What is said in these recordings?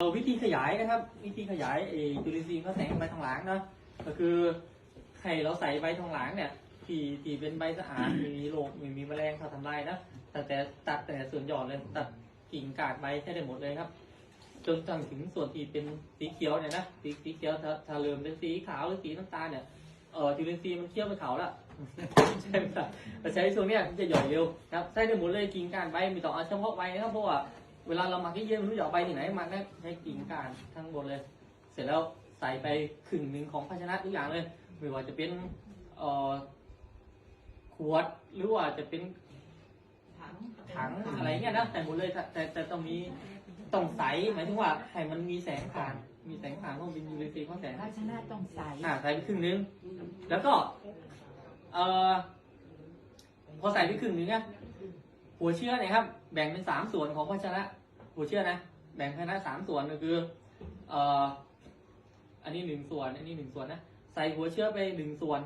เอ่อวิธีขยายนะครับ วิธีขยายไอ้จุลินทรีย์เขาแสงใบทองหลางเนาะก็คือให้เราใส่ใบทองหลางเนี่ยที่ที่เป็นใบสะอาดมีโรคไม่มีแมลงเขาทำลายนะแต่แต่ตัดแต่ส่วนหยอดเลยตัดกิ่งกาดใบใช้ได้หมดเลยครับจนถึงส่วนที่เป็นสีเขียวเนี่ยนะสีสีเขียวถ้าถ้าเริ่มเป็นสีขาวหรือสีน้ำตาลเนี่ยเออจุลินทรีย์มันเคี้ยวไปเขาแล้วใช่ไหมครับแต่ใช้ช่วงเนี้ยมันจะหย่อยเร็วนะครับใช้ได้หมดเลยกิ่งกานใบมีต่องเอาเฉพาะใบนะครับเพราะว่า เวลาเราหมักที่เย็นมันรู้จะเอาใบที่ไหนหมักได้ใช้กิ่งก้านทั้งหมดเลย เสร็จแล้วใส่ไปครึ่งหนึ่งของภาชนะทุกอย่างเลยไม่ว่าจะเป็นเอ่อขวดหรือว่าจะเป็นถังถังอะไรเงี้ยนะแต่หมดเลยแต่แต่แต่ต้องมีต้องใสหมายถึงว่าให้มันมีแสงผ่าน มีแสงผ่านเพราะมันเป็นยูวีซีของแสงภาชนะต้องใสอ่าใส่ไปครึ่งนึง แล้วก็เอ่อพอใส่ไปครึ่งนึงเนี่ยหัวเชื้อเนี่ยครับ แบ่งเป็นสามส่วนของภาชนะหัวเชื้อนะ แบ่งภาชนะสามส่วนก็คือเอ่ออันนี้หนึ่งส่วน อันนี้หนึ่งส่วนนะ ใส่หัวเชื้อไปหนึ่งส่วน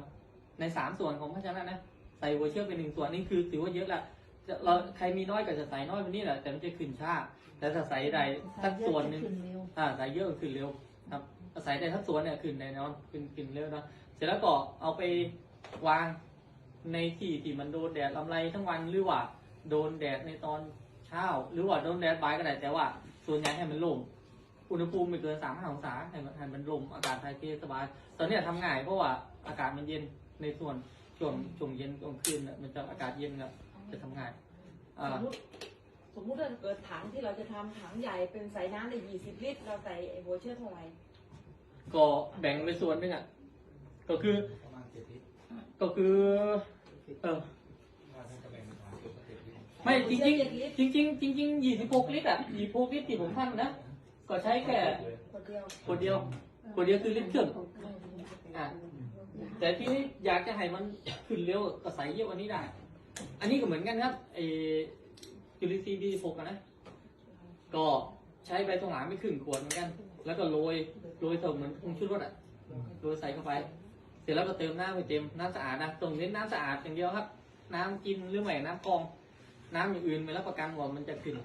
ในสามส่วนของภาชนะนะ ใส่หัวเชื้อไปหนึ่งส่วนนี่คือถือว่าเยอะละจะเราใครมีน้อยก็จะใส่น้อยไปนี่แหละ แต่มันจะขึ้นช้าแต่ถ้าใส่ใดสักส่วนหนึ่งขึ้นเร็วอ่าใส่เยอะก็ขึ้นเร็วครับอาศัยแต่ทักส่วนเนี่ยขึ้นแน่นอนขึ้นขึ้นเร็วนะเสร็จแล้วก็เอาไปวางในที่ที่มันโดนแดดลำไรทั้งวันหรือว่า โดนแดดในตอนเช้า หรือว่าโดนแดดบ่ายก็ได้แต่ว่า ส่วนใหญ่ให้มันลมอุณหภูมิไม่เกินสามองศาให้มันให้มันลมอากาศถ่ายเทสบาย ตอนเนี้ยทำง่ายเพราะว่าอากาศมันเย็นในส่วนช่วงช่วงเย็นช่วงคืนน่ะมันจะอากาศเย็นครับจะทำง่ายสอ่ามมติสมมติถ้าเกิดถังที่เราจะทำถังใหญ่เป็นใส่น้ำได้ยี่สิบลิตร เราใส่ไอ้หัวเชื้อเท่าไหร่ก็แบ่งไปส่วนหนึงอะ ก็คือ ประมาณเจ็ดลิตรก็คือ เออ ว่าถ้าจะแบ่งเป็นถังก็ เจ็ดลิตรไม่จริงจริงจริงๆจริงๆยี่สิบหกลิตรอะยี่สิบหกลิตรที่ผมทำนะ ก็ใช้แค่คนเดียวขวดเดียวขวดเดียวคือลิตรครึ่งอะแต่ที่นี้อยากจะให้มันขึ้นเร็วก็ใส่เยอะกว่านี้ได้ อันนี้ก็เหมือนกันครับไอจุลินทรีย์ดีหกอะนะ ก็ใช้ใบตองหลางไม่ครึ่งขวดเหมือนกัน แล้วก็โรยโรยเติมเหมือนผงชูรสอะโรยใส่เข้าไป เสร็จแล้วก็เติมน้ำไปเต็มน้ำสะอาดนะตรงเน้นน้ำสะอาดอย่างเดียวครับ น้ำกินหรือไม่น้ำกรอง น้ำอย่างอื่นไม่รับประกันว่ามันจะขึ้น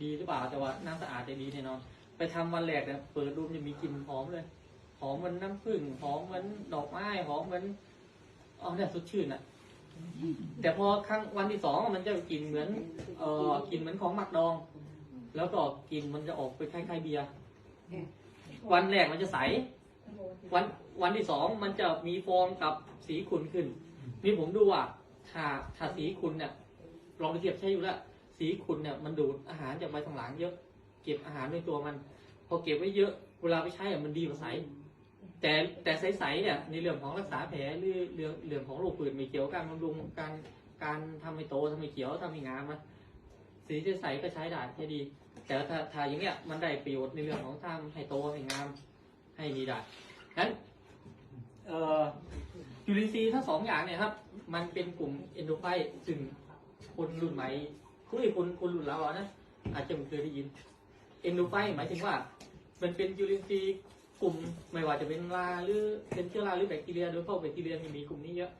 ดีหรือเปล่าแต่ว่าน้ำสะอาดจะดีแน่นอน ไปทำวันแรกเนี่ยเปิดดูมจะมีกลิ่นหอมเลยหอมเหมันน้ำผึ้งหอมเหมันดอกไม้หอมเหมันอ๋อเนี่ยสดชื่นอะ แต่พอครั้งวันที่สองมันจะกลิ่นเหมือน เอ่อกลิ่นเหมือนของหมักดอง แล้วก็กลิ่นมันจะออกไปคล้ายๆเบียร์วันแรกมันจะใส วันวันที่สองมันจะมีฟองกับสีขุ่นขึ้น นี่ผมดูว่าถ้าถ้าสีขุ่นเนี่ย ลองไปเทียบใช้อยู่แล้วสีขุ่นเนี่ยมันดูดอาหารจากใบทองหลางเยอะ เก็บอาหารในตัวมัน พอเก็บไว้เยอะ เวลาไปใช้อะมันดีกว่าใส แต่แต่ใสๆเนี่ยในเรื่องของรักษาแผลหรือเรื่องเรื่องของโรคผื่นไม่เกี่ยวกับการบำรุงการการทำให้โตทำให้เขียวทำให้งามนะสีใสๆก็ใช้ได้ใช้ดี แต่ถ้าถ้าอย่างเงี้ยมันได้ประโยชน์ในเรื่องของทำให้โตให้งามให้ดีได้นั้นเอ่อจุลินทรีย์ทั้งสองอย่างเนี่ยครับ มันเป็นกลุ่มเอนโดไฟต์ซึ่ง คนรุ่นใหม่คุยคนคนรุ่นเราอะนะอาจจะไม่เคยได้ยินเอนโดไฟหมายถึงว่า มันเป็นจุลินทรีย์กลุ่มไม่ว่าจะเป็นราหรือเป็นเชื้อราหรือแบคทีเรียโดยเฉพาะแบคทีเรียมีกลุ่มนี้เยอะ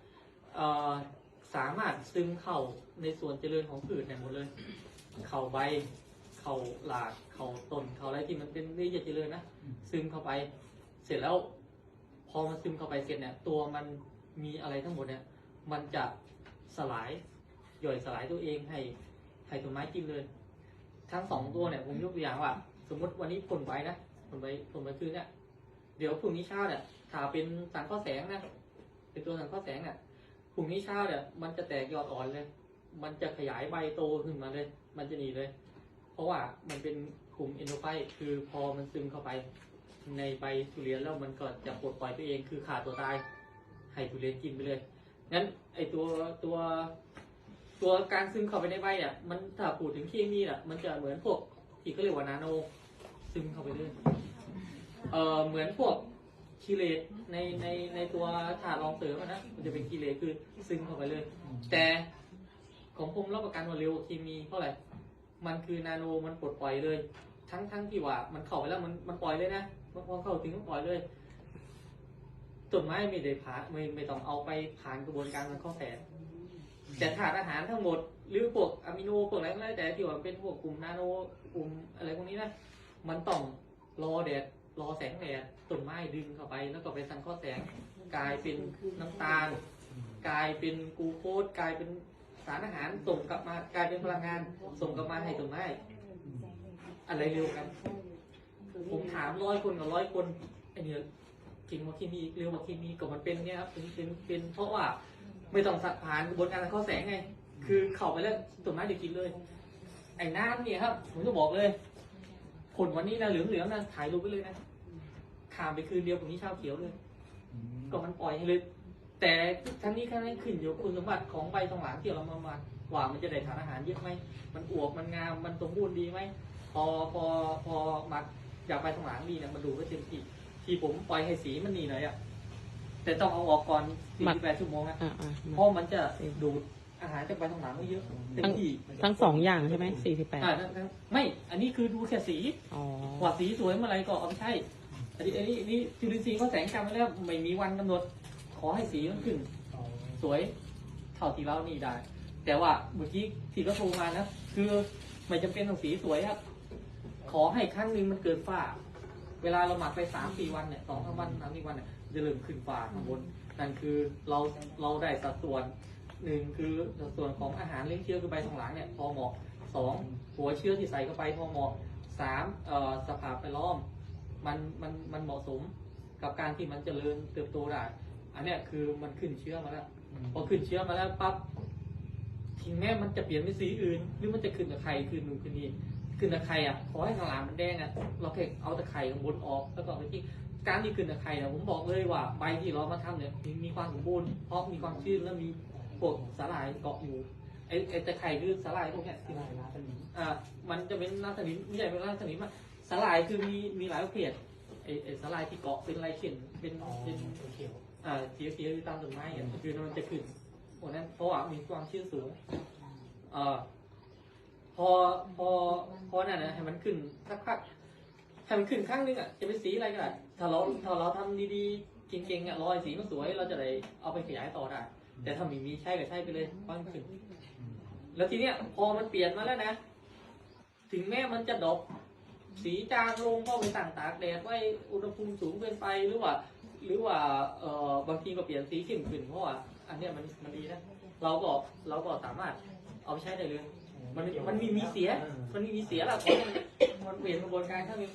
สามารถซึมเข้าในส่วนเจริญของพืชได้หมดเลย เข่าใบ เข่าหลาก เข่าต้น เข่าอะไรที่มันเป็นนี่จะเจริญนะ ซึมเข้าไป เสร็จแล้ว พอมันซึมเข้าไปเสร็จเนี่ย ตัวมันมีอะไรทั้งหมดเนี่ย มันจะสลาย ย่อยสลายตัวเองให้ให้ต้นไม้กินเลย ทั้งสองตัวเนี่ยผมยกตัวอย่างว่า สมมติวันนี้ผลใบนะผลใบผลใบคือเนี่ยเดี๋ยวพรุ่งนี้เช้าเนี่ยถ้าเป็นสังข้อแสงนะเป็นตัวสังข้อแสงเนี่ยพรุ่งนี้เช้าเนี่ยมันจะแตกยอดอ่อนเลย มันจะขยายใบโตขึ้นมาเลย มันจะหนีเลย เพราะว่ามันเป็นกลุ่มเอนโดไฟคือพอมันซึมเข้าไป ในใบทุเรียนแล้วมันก็จะปลดปล่อยตัวเองคือขาดตัวตายให้ทุเรียนกินไปเลยงั้นไอตัวตัว ตัวการซึมเข้าไปในใบเนี่ย มันถ้าพูดถึงเคมีน่ะ มันจะเหมือนพวกที่เขาเรียกว่านาโน ซึมเข้าไปเลยเออเหมือนพวกคีเลตในในในตัวถาดรองเสริมอะนะมันจะเป็นคีเลตคือซึมเข้าไปเลย แต่ของผมรับประกันว่าเร็วกว่าเคมีเพราะอะไรมันคือนาโนมันปลดปล่อยเลย ทั้งทั้งที่ว่า มันเข้าไปแล้วมันมันปล่อยเลยนะมันพอเข้าถึงมันปล่อยเลยต้นไม้ไม่ได้ผ่าไม่ไม่ต้องเอาไปผ่านกระบวนการมันเข้าแสง แต่ถาดอาหารทั้งหมด หรือพวกอะมิโนพวกอะไรก็แล้วแต่ที่ว่าเป็นพวกกลุ่มนาโนกลุ่มอะไรพวกนี้นะมันต้องรอแดดรอแสงแดดต้นไม้ดึงเข้าไป แล้วก็ไปสังเคราะห์แสงกลายเป็นน้ำตาล กลายเป็นกลูโคสกลายเป็นสารอาหารส่งกลับมากลายเป็นพลังงานส่งกลับมาให้ต้นไม้อะไรเร็วกัน ผมถามร้อยคนกับร้อยคนไอเนี่ยเก่งกว่าเคมีเร็วกว่าเคมีก็มันเป็นเนี่ยครับเป็นเป็นเป็นเพราะว่า ไม่ต้องสักผ่านกระบวนการสังเคราะห์แสงไง คือเข้าไปแล้วต้นไม้จะกินเลย ไอ้น้ำเนี่ยครับ ผมจะบอกเลย ผลวันนี้นะเหลืองเหลืองๆนะถ่ายรูปไปเลยนะขามไปคืนเดียวผมนี้เช้าเขียวเลย ก็มันปล่อยให้เลย แต่ทั้งนี้ทั้งนั้นขึ้นอยู่กับคุณสมบัติของใบทองหลางที่เรามามาว่ามันจะได้ทานอาหารเยอะไหม มันอวบมันงาม มันสมบูรณ์ดีไหม พอพอพอมาอยากใบทองหลางดีเนี่ยมาดูก็เต็มที่ที่ผมปล่อยให้สีมันนี่หน่อยอะ แต่ต้องเอาออกก่อน48ชั่วโมงนะอ่าอ่าเพราะมันจะดูดอาหารจากใบทองหลางไม่เยอะเต็มที่ทั้งสองอย่างใช่ไหมสี่สิบแปดอ่าทั้งทั้งไม่ อันนี้คือดูแค่สีอ๋อว่าสีสวยเมื่อไหรก็เอาไปใช้อันนี้อันนี้อันนี้จุลินทรีย์เขาแสงจำไว้แล้วไม่มีวันกำหนด ขอให้สีมันขึ้น สวยเท่าที่เรานี่ได้ แต่ว่าเมื่อกี้ที่เขาโทรมานะคือไม่จำเป็นต้องสีสวยครับขอให้ครั้งหนึ่งมันเกิดฝ้า เวลาเราหมักไปสามสี่วันเนี่ยสองสามวันสามสี่วันเนี่ย จะเริ่มขึ้นฝ้าข้างบนนั่นคือเราเราได้สัดส่วนหนึ่งคือสัดส่วนของอาหารเลี้ยงเชื้อคือใบทองหลางเนี่ยพอเหมาะสองหัวเชื้อที่ใส่เข้าไปพอเหมาะสามเอ่อสภาพแวดล้อมมันมันมันเหมาะสมกับการที่มันจเจริญเติบโตได้ อันเนี้ยคือมันขึ้นเชื้อมาแล้ว พอขึ้นเชื้อมาแล้วปั๊บถึงแม้มันจะเปลี่ยนเป็นสีอื่น หรือมันจะขึ้นกับไข่ขึ้นนู่นขึ้นนี่ขึ้นกับไข่อะขอให้ข้างหลังมันแดงอะเราแค่เอาแต่ไข่ข้างบนออกแล้วก็เอาไปที่ การที่ขึ้นกับไข่เนี่ยผมบอกเลยว่าใบที่เรามาทำเนี่ยมีมีความสมบูรณ์เพราะมีความชื้นและมีพวกสาหร่ายเกาะอยู่ไอ้ไอ้แต่ไข่คือสาหร่ายพวกเนี้ยที่อ่ามันจะเป็นลาสนิมไม่ใช่เป็นลาสนิมอะสาหร่ายคือมีมีหลายประเภทไอ้ไอ้สาหร่ายที่เกาะเป็นลายเข็นเป็นเป็นอ่าเสียเสียอยู่ตามต้นไม้อย่างคือมันจะขึ้นวันนั้นเพราะว่ามีความชื้นสูงอ่าพอพอพอนั่นนะให้มันขึ้นสักพัก ให้มันขึ้นครั้งนึงอะจะเป็นสีอะไรก็ได้ถ้าเราถ้าเราทำดีๆเก่งๆอะรอยสีมันสวยเราจะได้เอาไปขยายต่อได้ แต่ถ้าม่มีใช่ก็ใช่ไปเลยเพราะมันขึ้น แล้วทีเนี้ยพอมันเปลี่ยนมาแล้วนะ ถึงแม้มันจะดอปสีจางลงเพราะไปต่างตากแดดไว้อุณหภูมิสูงเกินไปหรือว่า หรือว่าเอ่อบางทีก็เปลี่ยนสีเข้มขึ้นเพราะว่าอันเนี้ยมันมันดีนะเราก็เราก็สามารถเอาไปใช้ได้เลย มันมันมีมีเสีย มันมีมีเสียแหละเพราะมันมันเปลี่ยนกระบวนการถ้ามี